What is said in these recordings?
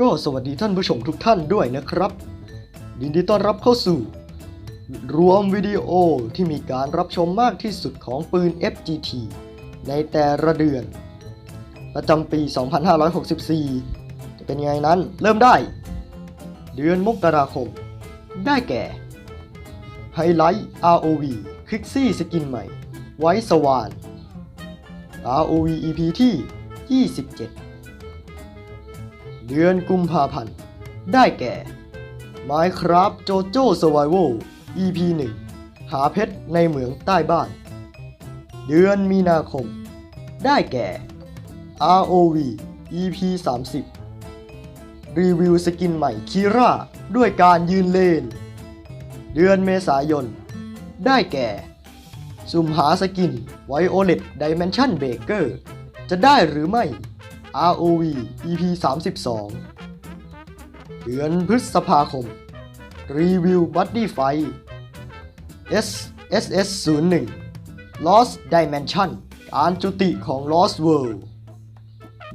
ก็สวัสดีท่านผู้ชมทุกท่านด้วยนะครับ ยินดีต้อนรับเข้าสู่ รวมวิดีโอที่มีการรับชมมากที่สุดของปืน FGT ในแต่ละเดือน ประจำปี 2564 จะเป็นไงนั้นเริ่มได้ เดือนมกราคม ได้แก่ไฮไลท์ ROV คลิกซี่สกินใหม่ ไว้สวาน ROV EP ที่ 27 เดือนกุมภาพันธ์ ได้แก่ Minecraft JoJo Survival EP 1 หาเพชรในเหมืองใต้บ้าน เดือนมีนาคม ได้แก่ ROV EP 30 รีวิวสกินใหม่คีร่าด้วยการยืนเลน เดือนเมษายน ได้แก่ สุ่มหาสกิน Violet Dimension Breaker จะได้หรือไม่ ROV EP 32 เดือนพฤษภาคม รีวิว Buddy Fight S SS 01 Lost Dimension การจุติของ Lost World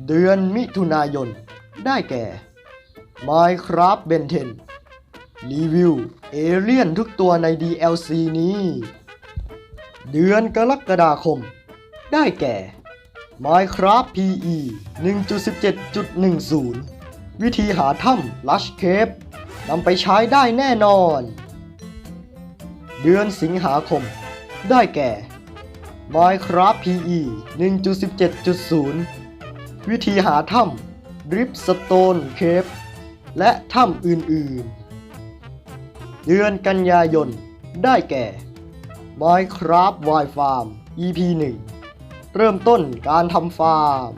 เดือนมิถุนายน ได้แก่ Minecraft Ben 10 รีวิว เอเลี่ยนทุกตัวใน DLC นี้ เดือนกรกฎาคม ได้แก่ Minecraft PE 1.17.10 วิธีหาถ้ำ Lush Cave นำไปใช้ได้แน่นอน เดือนสิงหาคม ได้แก่ Minecraft PE 1.17.0 วิธีหาถ้ำ Dripstone Cave และถ้ำอื่น ๆ เดือนกันยายน ได้แก่ Minecraft Wild Farm EP 1 เริ่มต้นการทำฟาร์ม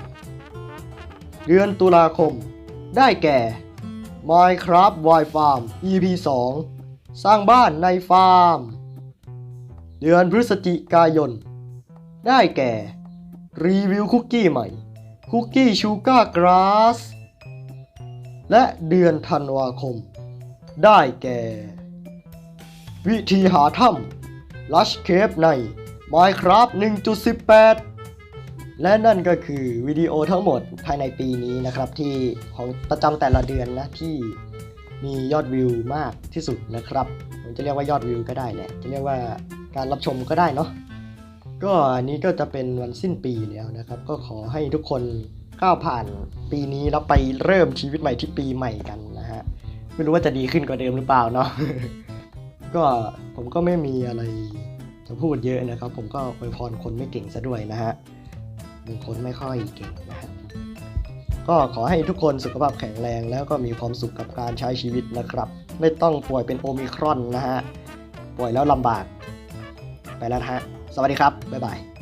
เดือนตุลาคม ได้แก่ Minecraft Wild Farm EP 2 สร้างบ้านในฟาร์ม เดือนพฤศจิกายน ได้แก่ รีวิวคุกกี้ใหม่ คุกกี้ชูการ์กราส และเดือนธันวาคม ได้แก่ วิธีหาถ้ำ Lush Cave ใน Minecraft 1.18 และนั่นก็คือวิดีโอทั้งหมดภายในปีนี้นะครับที่ของประจำแต่ละเดือนนะที่มียอดวิวมากที่สุดนะครับผมจะเรียกว่ายอดวิวก็ได้แหละจะเรียกว่าการรับชมก็ได้เนาะก็อันนี้ก็จะเป็นวันสิ้นปีแล้วนะครับ ก็ขอให้ทุกคนก้าวผ่านปีนี้แล้วไปเริ่มชีวิตใหม่ที่ปีใหม่กันนะฮะไม่รู้ว่าจะดีขึ้นกว่าเดิมหรือเปล่าเนาะก็ผมก็ไม่มีอะไรจะพูดเยอะนะครับ ผมก็อวยพรคนไม่เก่งซะด้วยนะฮะ เป็นคนไม่ค่อยเก่งนะครับก็ขอให้ทุกคนสุขภาพแข็งแรง แล้วก็มีความสุขกับการใช้ชีวิตนะครับ ไม่ต้องป่วยเป็นโอมิครอนนะฮะ ป่วยแล้วลำบาก ไปแล้วฮะ สวัสดีครับ บ๊ายบาย